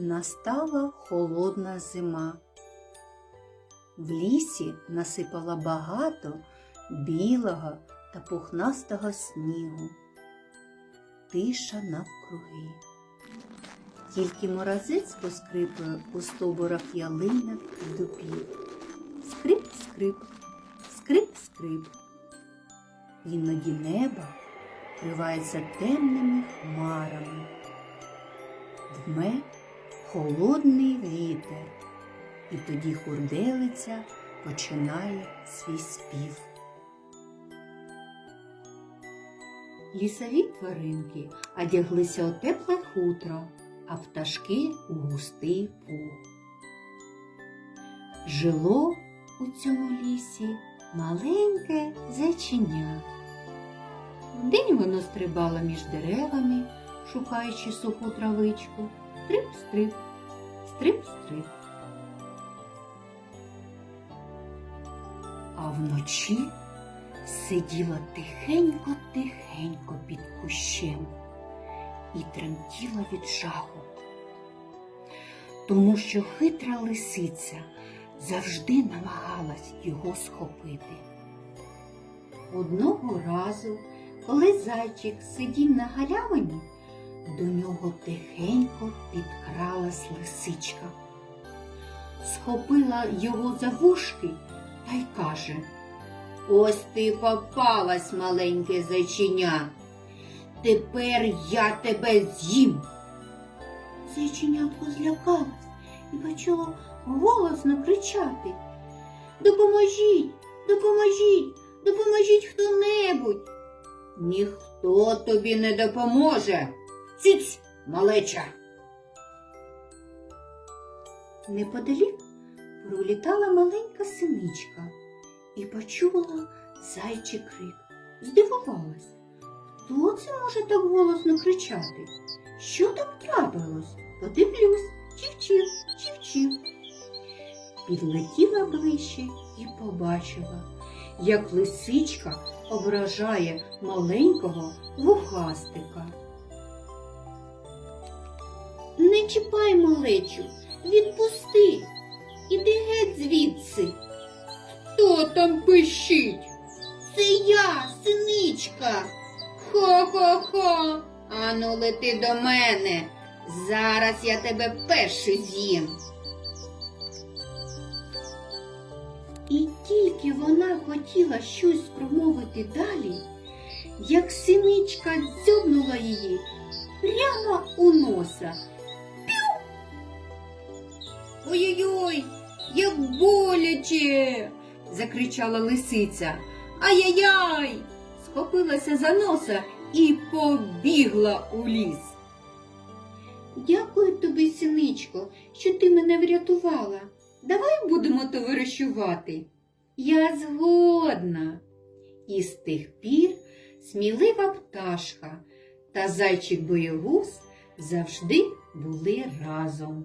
Настала холодна зима. В лісі насипало багато білого та пухнастого снігу. Тиша навкруги. Тільки морозець поскрипує у стоборах ялинок і дубів. Скрип-скрип, скрип-скрип. Іноді небо вкривається темними хмарами. Дме холодний вітер, і тоді хурделиця починає свій спів. Лісові тваринки одяглися у тепле хутро, а пташки у густий пух. Жило у цьому лісі маленьке зайчиня. Вдень воно стрибало між деревами, шукаючи суху травичку. Стрип-стрип, стрип-стрип. А вночі сиділа тихенько-тихенько під кущем і тремтіла від жаху, тому що хитра лисиця завжди намагалась його схопити. Одного разу, коли зайчик сидів на галявині, до нього тихенько підкралась лисичка. Схопила його за вушки та й каже Ось ти попалась, маленьке зайчиня. Тепер я тебе з'їм. Зайченятко злякалась і почало голосно кричати. Допоможіть, допоможіть, допоможіть хто-небудь. Ніхто тобі не допоможе. Циць, малеча. Неподалік пролітала маленька синичка і почула зайчий крик. Здивувалась. Хто це може так голосно кричати? Що там трапилось? Подивлюсь, чів-чів, чів-чів. Підлетіла ближче і побачила, як лисичка ображає маленького вухастика. Не чіпай малечу, відпусти, іди геть звідси. Хто там пищить? Це я, синичка. Хо-хо-хо. Ану, лети до мене. Зараз я тебе перший з'їм. І тільки вона хотіла щось промовити далі, як синичка дзьобнула її прямо у носа. Ой-ой-ой, як боляче. закричала лисиця. Ай-яй-яй! схопилася за носа і побігла у ліс. Дякую тобі, синичко, що ти мене врятувала. Давай будемо товаришувати. Я згодна. І з тих пір смілива пташка та зайчик боєгуз завжди були разом.